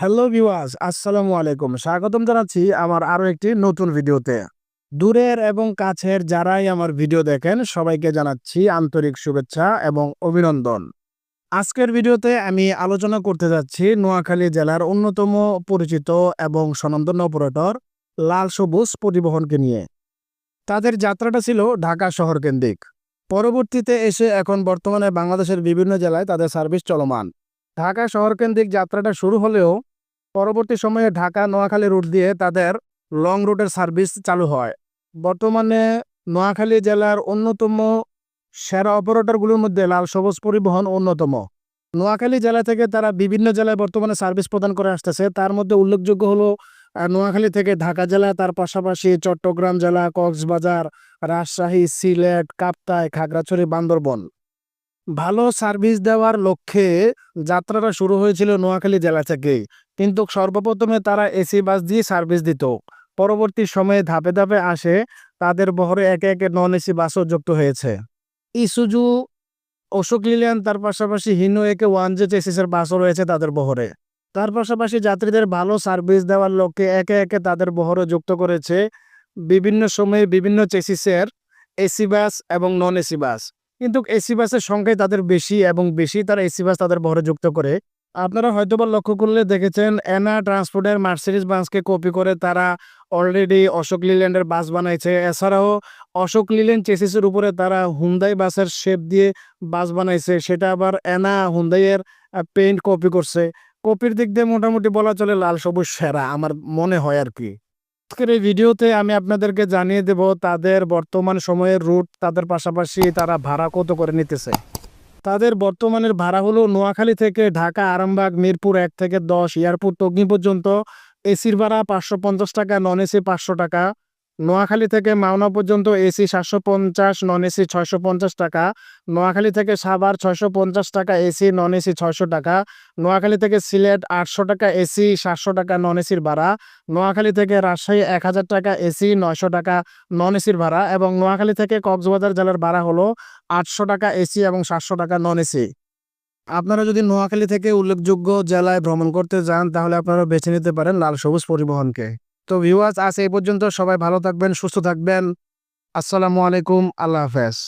Hello ভিওয়াস আসসালামু আলাইকুম। স্বাগতম জানাচ্ছি আমার আরও একটি নতুন ভিডিওতে। দূরের এবং কাছের যারাই আমার ভিডিও দেখেন, সবাইকে জানাচ্ছি আন্তরিক শুভেচ্ছা এবং অভিনন্দন। আজকের ভিডিওতে আমি আলোচনা করতে যাচ্ছি নোয়াখালী জেলার অন্যতম পরিচিত এবং স্বনামধন্য অপারেটর লাল সবুজ পরিবহনকে নিয়ে। তাদের যাত্রাটা ছিল ঢাকা শহর কেন্দ্রিক। পরবর্তীতে এসে এখন বর্তমানে বাংলাদেশের বিভিন্ন জেলায় তাদের সার্ভিস চলমান। ঢাকা শহর কেন্দ্রিক যাত্রাটা শুরু হলেও পরবর্তী সময়ে ঢাকা, নোয়াখালী রুট দিয়ে তাদের লং রুটের সার্ভিস চালু হয়। বর্তমানে নোয়াখালী জেলার অন্যতম সেরা অপারেটরগুলোর মধ্যে লাল সবুজ পরিবহন অন্যতম। নোয়াখালী জেলা থেকে তারা বিভিন্ন জেলায় বর্তমানে সার্ভিস প্রদান করে আসতেছে। তার মধ্যে উল্লেখযোগ্য হলো নোয়াখালী থেকে ঢাকা জেলা, তার পাশাপাশি চট্টগ্রাম জেলা, কক্সবাজার, রাজশাহী, সিলেট, কাপ্তাই, খাগড়াছড়ি, বান্দরবন। ভালো সার্ভিস দেওয়ার লক্ষ্যে যাত্রাটা শুরু হয়েছিল নোয়াখালী জেলা থেকেই। কিন্তু সর্বপ্রথমে তারা এসি, বাস দিয়ে সার্ভিস দিত। পরবর্তী সময়ে ধাপে ধাপে আসে, তাদের বহরে একে একে নন এসি বাসও যুক্ত হয়েছে। ইসুজু, অশোক লিলিয়ান তার পাশাপাশি হিনো একে ওয়ান জে চেসিসের বাসও রয়েছে তাদের বহরে। তার পাশাপাশি যাত্রীদের ভালো সার্ভিস দেওয়ার লক্ষ্যে একে একে তাদের বহরে যুক্ত করেছে। বিভিন্ন সময়ে বিভিন্ন চেসিসের এসি বাস এবং নন এসি বাস। কিন্তু এসি বাসের সংখ্যাই তাদের বেশি এবং বেশি তারা এসি বাস তাদের বহরে যুক্ত করে। আপনারা হয়তোবা লক্ষ্য করলে দেখেছেন, এনা ট্রান্সপোর্টের মার্সিডিজ বাসকে কপি করে তারা অলরেডি অশোক লিল্যান্ডের বাস বানাইছে। এছাড়াও অশোক লিল্যান্ড চেসিসের উপরে তারা হুন্দাই বাসের শেপ দিয়ে বাস বানাইছে। সেটা আবার এনা হুন্দাইয়ের পেইন্ট কপি করছে। কপির দিক দিয়ে মোটামুটি বলা চলে লাল সবুজ সেরা, আমার মনে হয় আর কি। আজকের এই ভিডিওতে আমি আপনাদেরকে জানিয়ে দেব তাদের বর্তমান সময়ের রুট তাদের পাশাপাশি তারা ভাড়া কত করে নিতেছে। তাদের বর্তমানের ভাড়া হলো নোয়াখালী থেকে ঢাকা, আরামবাগ, মিরপুর এক থেকে দশ, এয়ারপোর্ট অগ্নি পর্যন্ত। এসির ভাড়া পাঁচশো পঞ্চাশ টাকা, নন এসি পাঁচশো টাকা। নোয়াখালী থেকে মাওনা পর্যন্ত এসি সাতশো পঞ্চাশ নন এসি ছয়শো পঞ্চাশ টাকা। নোয়াখালী থেকে সাভার ছয়শো পঞ্চাশ টাকা এসি নন এসি ছয়শো টাকা। নোয়াখালী থেকে সিলেট আটশো টাকা এসি সাতশো টাকা নন এসির ভাড়া। নোয়াখালী থেকে রাজশাহী এক হাজার টাকা এসি নয়শো টাকা নন এসির ভাড়া। এবং নোয়াখালী থেকে কক্সবাজার জেলার ভাড়া হলো আটশো টাকা এসি এবং সাতশো টাকা নন এসি আপনারা যদি নোয়াখালী থেকে উল্লেখযোগ্য জেলায় ভ্রমণ করতে যান, তাহলে আপনারা বেছে নিতে পারেন লাল সবুজ পরিবহনকে। তো ভিউয়ার্স আজ এই পর্যন্ত সবাই ভালো থাকবেন সুস্থ থাকবেন। আসসালামু আলাইকুম আল্লাহ হাফেজ।